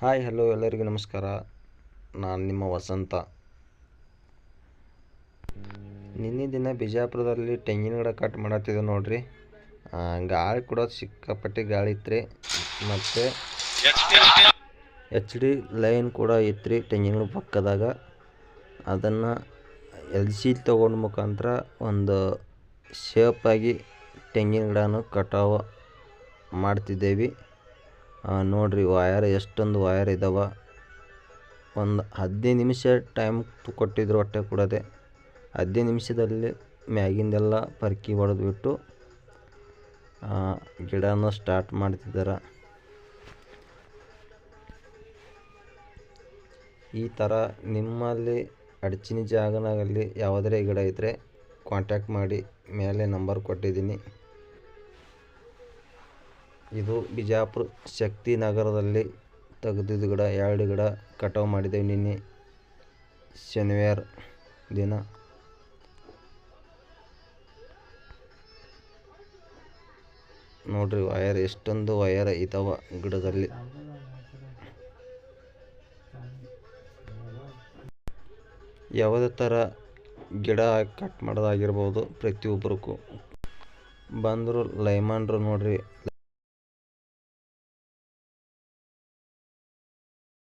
Hi hello ಎಲ್ಲರಿಗೂ ನಮಸ್ಕಾರ. ನಾನು ನಿಮ್ಮ ವಸಂತ. ನಿನ್ನೆ ದಿನ ಬಿಜಾಪುರದಲ್ಲಿ ತೆಂಗಿನ ಗಿಡ ಕಟ್ ಮಾಡತ್ತಿದ್ದೆ ನೋಡ್ರಿ. ಗಾಳಿ ಕೂಡ ಸಿಕ್ಕಾಪಟ್ಟೆ ಗಾಳಿ ಇತ್ತು ಮತ್ತು ಎಚ್ ಡಿ ಲೈನ್ ಕೂಡ ಇತ್ತು ತೆಂಗಿನ ಗಿಡ ಪಕ್ಕದಾಗ. ಅದನ್ನು ಎಲ್ ಸಿ ತೊಗೊಂಡ ಮುಖಾಂತರ ಒಂದು ಶೇಪಾಗಿ ತೆಂಗಿನ ಗಿಡನ ಕಟಾವು ಮಾಡ್ತಿದ್ದೇವೆ. ನೋಡ್ರಿ ವಯರ್ ಎಷ್ಟೊಂದು ವಯರ್ ಇದಾವ. ಒಂದು ಹದಿನೈದು ನಿಮಿಷ ಟೈಮ್ ಕೊಟ್ಟಿದ್ರು ಹೊಟ್ಟೆ ಕೊಡದೆ. ಹದಿನೈದು ನಿಮಿಷದಲ್ಲಿ ಮ್ಯಾಗಿಂದೆಲ್ಲ ಪರ್ಕಿ ಹೊಡೆದ್ಬಿಟ್ಟು ಗಿಡನ ಸ್ಟಾರ್ಟ್ ಮಾಡ್ತಿದ್ದಾರೆ ಈ ಥರ ನಿಮ್ಮಲ್ಲಿ ಅಡಚಿನ ಜಾಗನಾಗಲ್ಲಿ ಯಾವುದೇ ಗಿಡ ಇದ್ದರೆ ಕಾಂಟ್ಯಾಕ್ಟ್ ಮಾಡಿ, ಮೇಲೆ ನಂಬರ್ ಕೊಟ್ಟಿದ್ದೀನಿ. ಇದು ಬಿಜಾಪುರ್ ಶಕ್ತಿ ನಗರದಲ್ಲಿ ತೆಗೆದಿದ್ದು ಗಿಡ, ಎರಡು ಗಿಡ ಕಟಾವ್ ಮಾಡಿದ್ದೇವೆ ನಿನ್ನೆ ಶನಿವಾರ ದಿನ. ನೋಡ್ರಿ ವಯರ್ ಎಷ್ಟೊಂದು ವಯರ್ ಇದಾವ ಗಿಡದಲ್ಲಿ. ಯಾವುದೇ ಥರ ಗಿಡ ಕಟ್ ಮಾಡೋದಾಗಿರ್ಬೋದು ಪ್ರತಿಯೊಬ್ಬರಿಗೂ. ಬಂದರು ಲೈಮನ್ರು ನೋಡ್ರಿ.